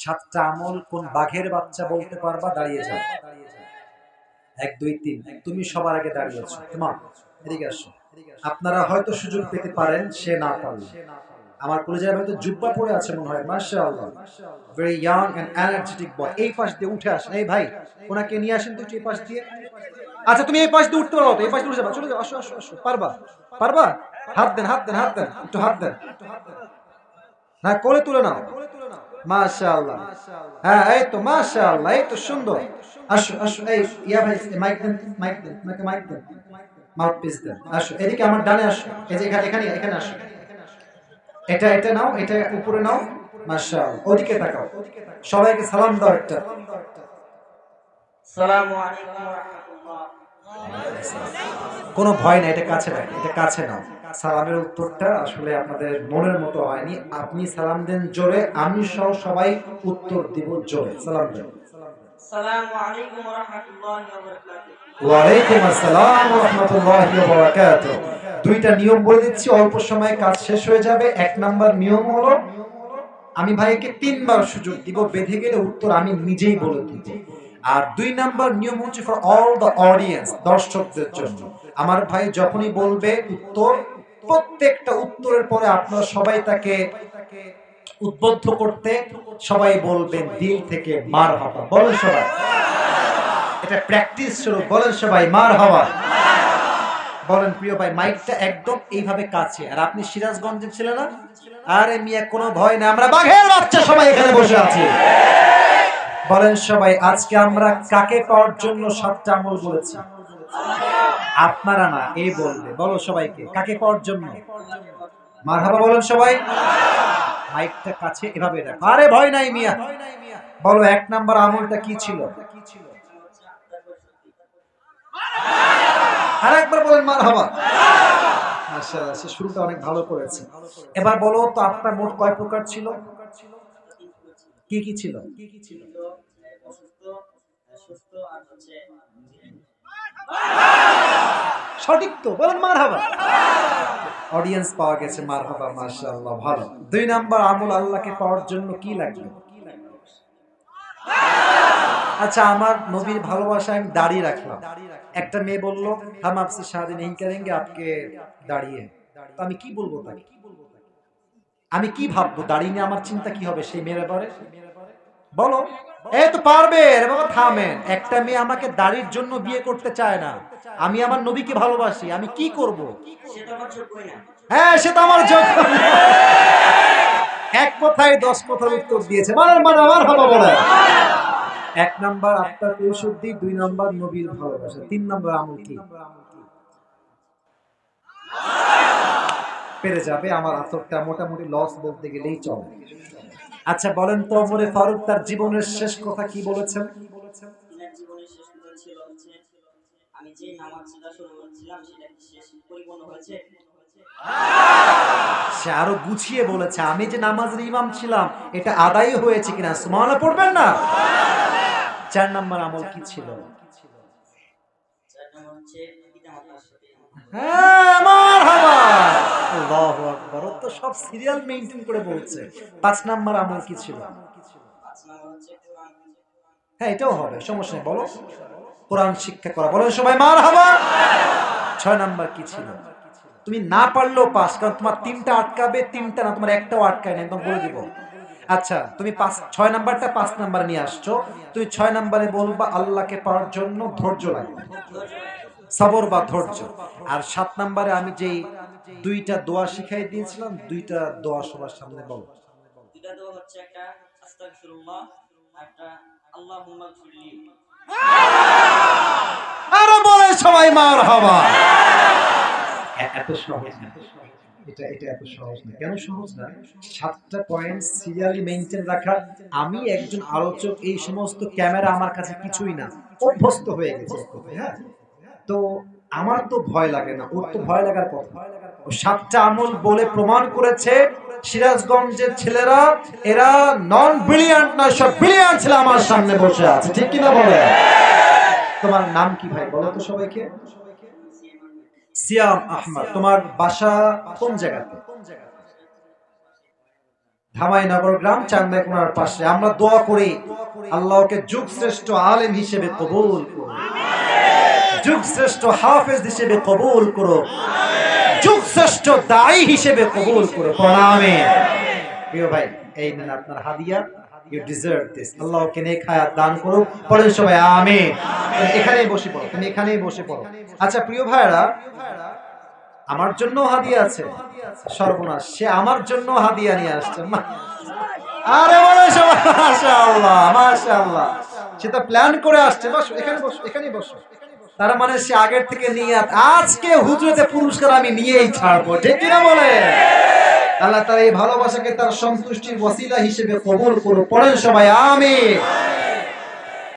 সাতটা আমল কোন বাঘের বাচ্চা বলতে পারবা? দাঁড়িয়ে যাও। এক, দুই, তিন। তুমি সবার আগে দাঁড়িয়েছো। তোমার এদিকে আসো। আপনারা হয়তো সুযোগ পেতে পারেন, সে না পারলে। আমার কলেজের হয়তো জুব্বা পরে আছে মনে হয়। মাশাআল্লাহ। Very young and energetic boy এই পাশ দিয়ে উঠে আসেন। এই ভাই, ওনাকে নিয়ে আসেন তো এই পাশ দিয়ে। আচ্ছা তুমি এই পাশ দিয়ে উঠতে পারো তো? এই পাশ দিয়ে উঠে যাবা। চলে যাও। আসো আসো আসো। পারবা? পারবা? হাত দেন হাত দেন হাত দেন। একটু হাত দেন। না, কোলে তুলে নাও। মাশাআল্লাহ। হ্যাঁ এই তো মাশাআল্লাহ এই তো সুন্দর। আসো আসো এই ইয়া ভাই মাইক দেন মাইক দেন আমাকে মাইক দেন। মাউথ পিস দেন। আসো এদিকে আমার ডানে আসো। এই যে এখানে এখানে এখানে আসো। এটা এটা নাও এটা উপরে নাও। মাশাআল্লাহ ওদিকে তাকাও। সবাইকে সালাম দাও একটা। আসসালামু আলাইকুম রাহমাতুল্লাহ। কোনো ভয় নাই এটা কাছে রাখ এটা কাছে নাও। সালামের উত্তরটা আসলে আপনাদের মনের মতো হয়নি। আপনি সালাম দেন জোরে আমি সহ সবাই উত্তর দিব জোরে। সালাম দেন। দুইটা নিয়ম বলে দিচ্ছি অল্প সময়ে কাজ শেষ হয়ে যাবে। এক নাম্বার নিয়ম হলো আমি ভাইকে তিনবার সুযোগ দিব বেঁধে গেলে উত্তর আমি নিজেই বলে দিব। আর দুই নাম্বার নিয়ম হচ্ছে ফর অল দ্য অডিয়েন্স দর্শকদের জন্য। আমার ভাই যখনই বলবে উত্তর প্রত্যেকটা উত্তরের পরে আপনারা সবাই তাকে উদ্বুদ্ধ করতে সবাই বলবেন, দিল থেকে মার হাবা। বলেন সবাই। এটা প্র্যাকটিস শুরু, বলেন সবাই, মার হাওয়া বলেন, প্রিয় ভাই, মাইকটা একদম এইভাবে কাছে। আর আপনি সিরাজগঞ্জের ছিলেন না? আরে মিয়া, কোনো ভয় না আমরা বাঘের বাচ্চা সবাই এখানে বসে আছি। বলেন সবাই, আজকে আমরা কাকে পাওয়ার জন্য সাতটা আমল বলেছি? আপনারা না এই বলবে। বলো সবাইকে, কাকে পাওয়ার জন্য? মারহাবা বলেন সবাই। মাইকটা কাছে, এভাবে রাখো। আরে ভয় নাই মিয়া। বলো এক নাম্বার আমলটা কি ছিল? আর একবার বলেন মার হবা আচ্ছা সে শুরুটা অনেক ভালো করেছে। এবার বলো তো, আপনার মোট কয় প্রকার ছিল? কি কি ছিল? অসুস্থ সুস্থ আর হচ্ছে সঠিক তো, বলেন মার হবা অডিয়েন্স পাওয়া গেছে মার হবা মাশাআল্লাহ, ভালো। দুই নাম্বার আমল আল্লাহকে পাওয়ার জন্য কি লাগবে? আচ্ছা আমার নবীর ভালোবাসা আমি দাঁড়িয়ে রাখলাম। একটা মেয়ে বলল হাম আপসে শাদি নেই করেঙ্গে আপকে দাঁড়িয়ে। আমি কি বলব তাকে? আমি কি ভাববো? দাঁড়িয়ে নিয়ে আমার চিন্তা কি হবে সেই মেয়ের ব্যাপারে? বলো। এই তো পারবে রে বাবা থামেন। একটা মেয়ে আমাকে দাড়ির জন্য বিয়ে করতে চায় না। আমি আমার নবীকে ভালোবাসি, আমি কি করব? হ্যাঁ সে তো আমার যোগ্য এক কথায় দশ কথার উত্তর দিয়েছে। মানে মানে আমার ভালো বলে এক নাম্বার আত্মার পরিশুদ্ধি দুই নাম্বার নবীর ভালোবাসা। তিন নাম্বার আমল কি? পেরে যাবে, আমার আসরটা মোটামুটি লস বলতে গেলেই চলে। আচ্ছা বলেন তো ওমরে ফারুক তার জীবনের শেষ কথা কি বলেছেন? আমি যে নামাজটা শুরু করেছিলাম সেটা কি শেষ পরিপূর্ণ হয়েছে? সে আরও গুছিয়ে বলেছে আমি যে নামাজের ইমাম ছিলাম এটা আদায় হয়েছে কিনা? সুমানা পড়বেন না? চার নাম্বার আমল কি ছিল? হ্যাঁ। সব সিরিয়াল মেইনটেইন করে বলছে। পাঁচ নাম্বার আমল কি ছিল? হ্যাঁ এটাও হবে, সমস্যা নেই, বলো। কোরআন শিক্ষা করা বলো সবাই মার হাবা ছয় নাম্বার কি ছিল? তুমি না পারলেও পাস, কারণ তোমার তিনটা আটকাবে, তিনটা না, তোমার একটাও আটকায় না একদম বলে দিব। আচ্ছা তুমি পাঁচ, ছয় নাম্বারটা পাঁচ নাম্বার নিয়ে আসছো। তুমি ছয় নাম্বারে বলবা, আল্লাহকে পাওয়ার জন্য ধৈর্য লাগবে। সবর বা ধৈর্য। আর সাত নাম্বারে আমি যেই দুইটা দোয়া শিখাই দিয়েছিলাম দুইটা দোয়া সবার সামনে বলো। দুটা দোয়া হচ্ছে একটা আস্তাগফিরুল্লাহ একটা আল্লাহুম্মা গফিরলি। আরও বলে সবাই মার হবা এত সহজ এটা এটা এত সহজ না। কেন সহজ না? সাতটা পয়েন্ট সিরিয়ালি মেনটেন রাখা। আমি একজন আলোচক এই সমস্ত ক্যামেরা আমার কাছে কিছুই না। অভ্যস্ত হয়ে গেছে হ্যাঁ? তো আমার তো ভয় লাগে না ওর তো ভয় লাগার কথা। সাতটা আমল বলে প্রমাণ করেছে সিরাজগঞ্জের ছেলেরা এরা নন ব্রিলিয়ান্ট না সব ব্রিলিয়ান্ট ছেলে আমার সামনে বসে আছে ঠিক কিনা বলে? তোমার নাম কি ভাই বলো তো সবাইকে। সিয়াম আহমদ তোমার বাসা কোন জায়গাতে? ধামাইনগর গ্রাম চান্দাইকোনার পাশে। আমরা দোয়া করি আল্লাহকে যুগ শ্রেষ্ঠ আলেম হিসেবে কবুল করো যুগ শ্রেষ্ঠ হাফেজ হিসেবে কবুল করো। যুগ শ্রেষ্ঠ দায়ী হিসেবে কবুল করো। প্রণামে। প্রিয় ভাই, এই নেন আপনার হাদিয়া। ইউ ডিজার্ভ দিস আল্লাহকে নেক হায়াত দান করুক পড়েন সবাই তুমি এখানেই বসে পড়ো, তুমি এখানেই বসে পড়ো। আচ্ছা প্রিয় ভাইরা আমার জন্য হাদিয়া আছে। সর্বনাশ, সে আমার জন্য হাদিয়া নিয়ে আসছে। আরে মাশাআল্লাহ মাশাআল্লাহ। সে তো প্ল্যান করে আসছে। বসো, এখানে বসো, এখানেই বসো। তার মানে সে আগের থেকে নিয়ে আজকে হুজরতে পুরস্কার আমি নিয়েই ছাড়বো, ঠিক কিনা বলে? আল্লাহ তার এই ভালোবাসাকে তার সন্তুষ্টির ওসিলা হিসেবে কবল করুক। পড়েন সবাই, আমিন।